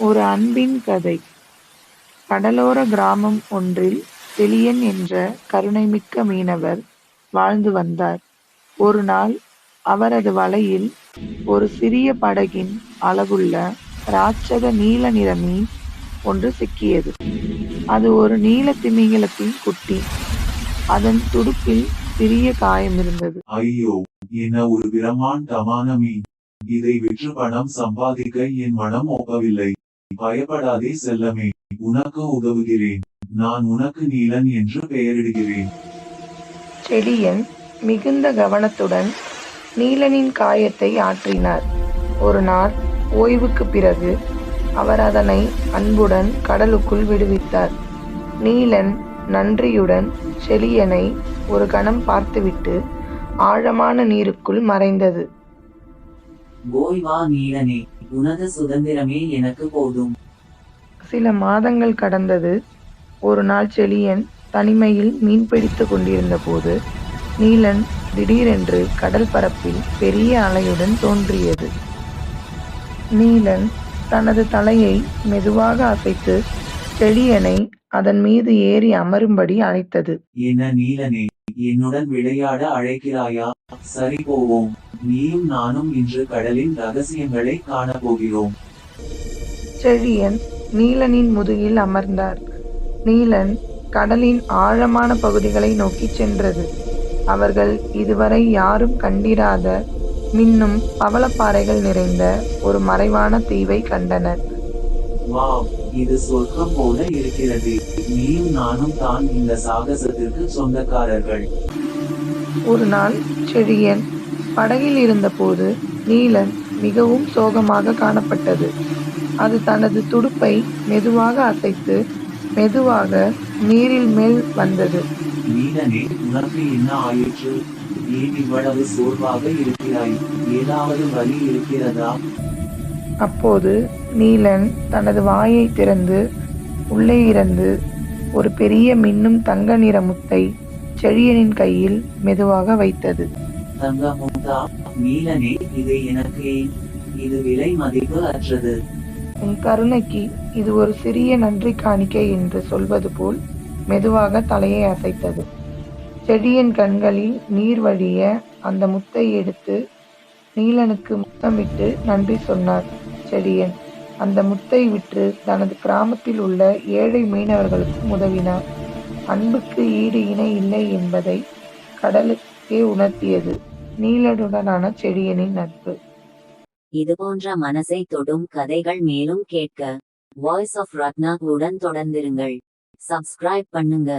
ஒரு அன்பின் கதை கடலோர கிராமம் ஒன்றில் செலியன் என்ற கருணைமிக்க மீனவர் வாழ்ந்து வந்தார். ஒரு நாள் அவரது வலையில் ஒரு சிறிய படகின் அளவுள்ள ராட்சத நீல நிற மீன் ஒன்று சிக்கியது. அது ஒரு நீல திமிங்கலத்தின் குட்டி. அதன் துடுப்பில் சிறிய காயம் இருந்தது ஐயோ என்ன ஒரு பிரமாண்டமான மீன் இதை விற்று பணம் சம்பாதிக்க என் மனம் ஒப்பவில்லை பயப்படாதே செல்லமே உனக்கு உதவுகிறேன் நான் உனக்கு நீலன் என்று பெயரிடுகிறேன் செழியன் மிகுந்த கவனத்துடன் நீலனின் காயத்தை ஆற்றினார். ஒரு நாள் ஓய்வுக்குப் பிறகு அவர் அதனை அன்புடன் கடலுக்குள் விடுவித்தார். நீலன் நன்றியுடன் செழியனை ஒரு கணம் பார்த்துவிட்டு ஆழமான நீருக்குள் மறைந்தது. போய் வா நீலனே உனது சுதந்திரமே எனக்கு போதும் சில மாதங்கள் கடந்தது. ஒரு நாள் செழியன் தனிமையில் மீன் பிடித்துக் கொண்டிருந்தபோது நீலன் திடீரென்று கடல் பரப்பில் பெரிய அலையுடன் தோன்றியது. நீலன் தனது தலையை மெதுவாக அசைத்து செழியனை அதன் மீது ஏறி அமரும்படி அழைத்தது. என்ன நீலனே என்னுடன் விளையாட அழைக்கிறாயா சரி போவோம் நீயும் நானும் இன்று கடலின் ரகசியங்களை காணப்போகிறோம் செழியன் நீலனின் முதுகில் அமர்ந்தார். நீலன் கடலின் ஆழமான பகுதிகளை நோக்கிச் சென்றது. அவர்கள் இதுவரை யாரும் கண்டிராத மின்னும் பவளப்பாறைகள் நிறைந்த ஒரு மறைவான தீவைக் கண்டனர். வாவ் இது சொர்க்கம் போல இருக்கிறது நீயும் நானும் தான் இந்த சாகசத்திற்கு சொந்தக்காரர்கள் ஒரு நாள் செழியன் படகில் இருந்தபோது நீலன் மிகவும் சோகமாக காணப்பட்டது. அது தனது துடுப்பை மெதுவாக அசைத்து மெதுவாக நீரில் மேல் வந்தது. நீலனே உனக்கு என்ன ஆயிற்று ஏன் இவ்வளவு சோர்வாக இருக்கிறாய் ஏதாவது வலி இருக்கிறதா அப்போது நீலன் தனது வாயைத் திறந்து உள்ளே இருந்து ஒரு பெரிய மின்னும் தங்க நிற முத்தை செழியனின் கையில் மெதுவாக வைத்தது. தங்கமுத்தா நீலனே இது எனக்கு ஏன் இது விலை மதிப்பு அற்றது உன் கருணைக்கு இது ஒரு சிறிய நன்றி காணிக்கை என்று சொல்வது போல் மெதுவாக தலையை அசைத்தது. செடியின் கண்களில் நீர் வழிய அந்த முத்தை எடுத்து நீலனுக்கு முத்தமிட்டு நன்றி சொன்னார். செடியன் அந்த முத்தை விற்று தனது கிராமத்தில் உள்ள ஏழை மீனவர்களுக்கும் உதவினார். அன்புக்கு ஈடு இணை இல்லை என்பதை கடலுக்கே உணர்த்தியது நீலனுடனான செடியனின் நட்பு. இதுபோன்ற மனசை தொடும் கதைகள் மேலும் கேட்க வாய்ஸ் ஆஃப் ரத்னா உடன் தொடர்ந்திருங்கள் சப்ஸ்கிரைப் பண்ணுங்க